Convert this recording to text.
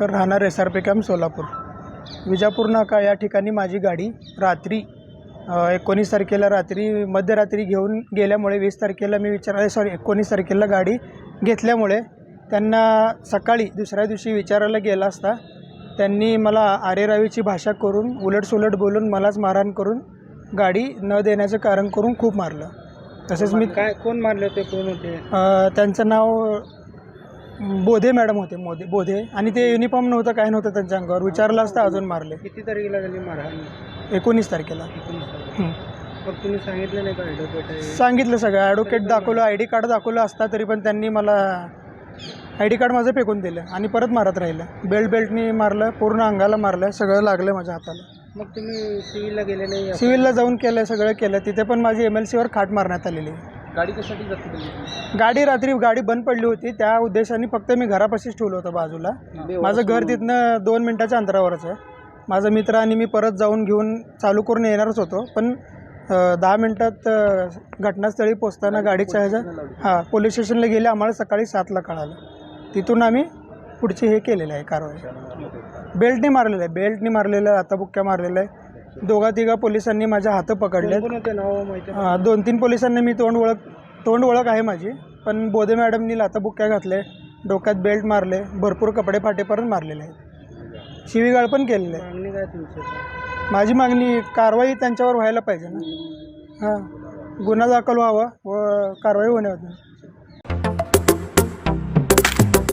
भापकर राहणार S R P camp Solapur. Vijapur नाका या ठिकाणी माझी गाडी रात्री एकोणीस तारखेला रात्री मध्यरात्री घेऊन गेल्यामुळे वीस तारखेला मी विचार सॉरी एकोणीस तारखेला गाडी घेतल्यामुळे त्यांना सकाळी दुसऱ्या दिवशी विचारायला गेला असता. त्यांनी मला आरेरावीची भाषा करून उलटसुलट बोलून मलाच मारहाण करून गाडी न देण्याचं कारण करून खूप मारलं. तसेच मी काय कोण मारले होते कोण होते? त्यांचं नाव बोधे मॅडम होते मोदे बोधे. आणि ते युनिफॉर्म नव्हतं काय नव्हतं त्यांच्या अंगावर. विचारलं असतं अजून मारले. किती तारखेला झाली मारहाण? एकोणीस तारखेला. हं. मग तुम्ही सांगितलं नाही का ॲडव्होकेट आहे? सांगितलं सगळं. ॲडव्होकेट दाखवलं आय डी कार्ड दाखवलं असता तरी पण त्यांनी मला आय डी कार्ड माझं फेकून दिलं आणि परत मारत राहिलं. बेल्ट बेल्टनी मारलं पूर्ण अंगाला मारलं सगळं लागलं माझ्या हाताला. मग तुम्ही सिव्हिलला गेले नाही? सिव्हिलला जाऊन केलं सगळं केलं तिथे पण माझी एम एल सीवर खाट मारण्यात आलेली गाडी कशासाठी गाडी रात्री गाडी बंद पडली होती. त्या उद्देशाने फक्त मी घरापाशीच ठेवलं होतं बाजूला. माझं घर तिथनं दोन मिनटाच्या अंतरावरच आहे. माझा मित्र आणि मी परत जाऊन घेऊन चालू करून येणारच होतो. पण अ, दहा मिनटात अ, घटनास्थळी पोचताना गाडीच्या ह्याच्या हां पोलीस स्टेशनला गेले. आम्हाला सकाळी सातला कळालं. तिथून आम्ही पुढची हे केलेलं आहे कारवाई. बेल्टने मारलेलं आहे. बेल्टने मारलेलं आहे हाताबुक्क्या मारलेलं आहे. दोघा तिघा पोलिसांनी माझ्या हातं पकडले नाव माहिती? हा, दोन तीन पोलिसांनी मी तोंड ओळख तोंड ओळख आहे माझी पण बोधे मॅडमनी लाताबुक्क्या घातले डोक्यात बेल्ट मारले भरपूर कपडे फाटेपर्यंत मारलेले आहेत. शिवीगाळ पण केलेले आहे मागणी काय तुमची? माझी मागणी कारवाई त्यांच्यावर व्हायला पाहिजे ना. हां गुन्हा दाखल व्हावा व कारवाई होण्यावर.